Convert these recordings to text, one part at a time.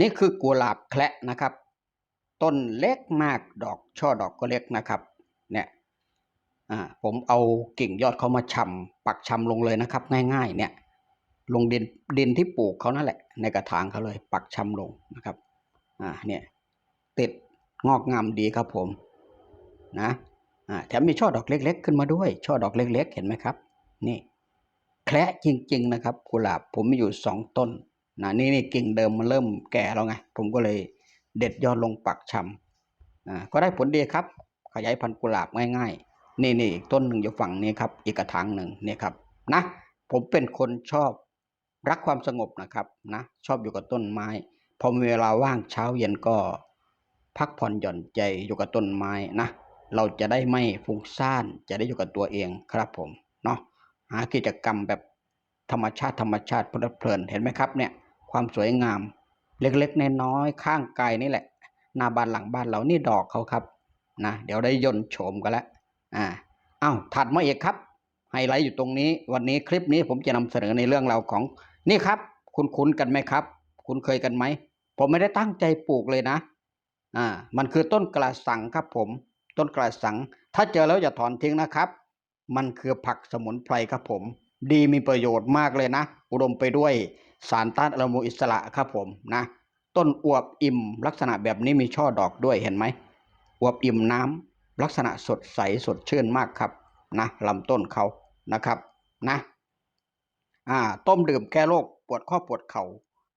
นี่คือกุหลาบแคระนะครับ ต้นเล็กมากดอกช่อดอกก็เล็กนะครับเนี่ยผมเอากิ่งยอดเขามาชำปักชำลงเลยนะครับ ง่ายๆ เนี่ยลงดินดินที่ปลูกเขานั่นแหละ ในกระถางเขาเลย ปักชำลงนะครับอ่าเนี่ยติดงอกงามดีครับผมนะอ่าแถมมีช่อดอกเล็ก ๆ ขึ้นมาด้วย ช่อดอกเล็ก ๆ เห็นไหมครับ นี่แคระจริง ๆ นะครับกุหลาบผมมีอยู่สองต้น นะนี่นี่กิ่งเดิมมันเริ่มแก่แล้วไงผมก็เลยเด็ดยอดลงปักชำอ่าก็ได้ผลดีครับ ขยายพันธุ์กุหลาบง่ายๆ นี่นี่อีกต้นหนึ่งอยู่ฝั่งนี้ครับอีกกระถางหนึ่งนี่ครับนะผมเป็นคนชอบรักความสงบนะครับนะชอบอยู่กับต้นไม้ พอมีเวลาว่างเช้าเย็นก็พักผ่อนหย่อนใจอยู่กับต้นไม้นะ เราจะได้ไม่ฟุ้งซ่านจะได้อยู่กับตัวเองครับผมเนาะหากิจกรรมแบบธรรมชาติธรรมชาติเพลิดเพลินเห็นไหมครับเนี่ย ความสวยงาม เล็กๆนน้อยๆข้างกายนี่แหละ หน้าบ้านหลังบ้านเรานี่ดอกเขาครับนะเดี๋ยวได้ยนโฉมกันแล้วอ่าอ้าวถัดมาอีกครับไฮไลท์อยู่ตรงนี้ วันนี้คลิปนี้ผมจะนำเสนอในเรื่องราวของนี่ครับ คุณคุ้นกันไหมครับ คุณเคยกันไหมผมไม่ได้ตั้งใจปลูกเลยนะอ่ามันคือต้นกระสังครับผม ต้นกระสัง ถ้าเจอแล้วอย่าถอนทิ้งนะครับ มันคือผักสมุนไพรครับผม ดีมีประโยชน์มากเลยนะ อุดมไปด้วย สารต้านอนุมูลอิสระครับผมนะต้นอวบอิ่มลักษณะแบบนี้มีช่อดอกด้วยเห็นไหมอวบอิ่มน้ำลักษณะสดใสสดชื่นมากครับนะลำต้นเขานะครับนะอ่าต้มดื่มแก้โรคปวดข้อปวดเขา่า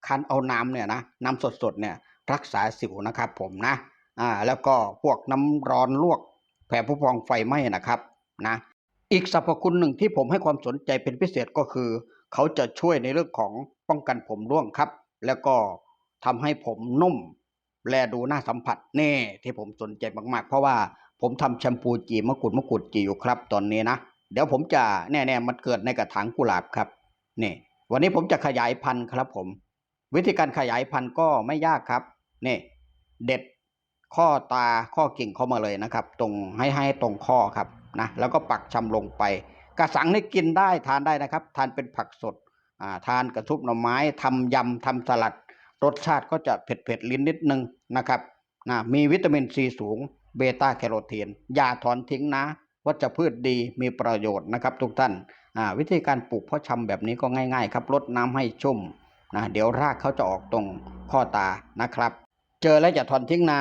คั้นเอาน้ำเนี่ยนะน้ำสดๆเนี่ยรักษาสิวนะครับผมนะอ่าแล้วก็พวกน้ำร้อนลวกแผลผู้พองไฟไหม้นะครับนะ อีกสรรพคุณหนึ่งที่ผมให้ความสนใจเป็นพิเศษก็คือ เขาจะช่วยในเรื่องของป้องกันผมร่วงครับ แล้วก็ทำให้ผมนุ่ม แลดูน่าสัมผัสแน่ที่ผมสนใจมากๆ เพราะว่าผมทำแชมพูจีมะกรูดมะกรูดจีอยู่ครับ ตอนนี้นะ เดี๋ยวผมจะแน่ๆมันเกิดในกระถางกุหลาบครับนี่วันนี้ผมจะขยายพันธุ์ครับผม วิธีการขยายพันธุ์ก็ไม่ยากครับนี่เด็ดข้อตาข้อกิ่งเข้ามาเลยนะครับ ตรงให้ให้ตรงข้อครับ นะแล้วก็ปักชำลงไป กระสังนี่กินได้ทานได้นะครับ ทานเป็นผักสดทานกระทุบหน่อไม้ทำยำทำสลัด รสชาติก็จะเผ็ดเผ็ดๆลิ้นนิดนึงนะครับนะมีวิตามินซีสูงเบต้าแคโรทีนอย่าถอนทิ้งนะวัชพืชดีมีประโยชน์นะครับ ทุกท่านวิธีการปลูกเพาะชำแบบนี้ก็ง่าย ๆ ครับรดน้ำให้ชุ่มนะเดี๋ยวรากเขาจะออกตรงข้อตานะครับ เจอแล้วอย่าถอนทิ้งนา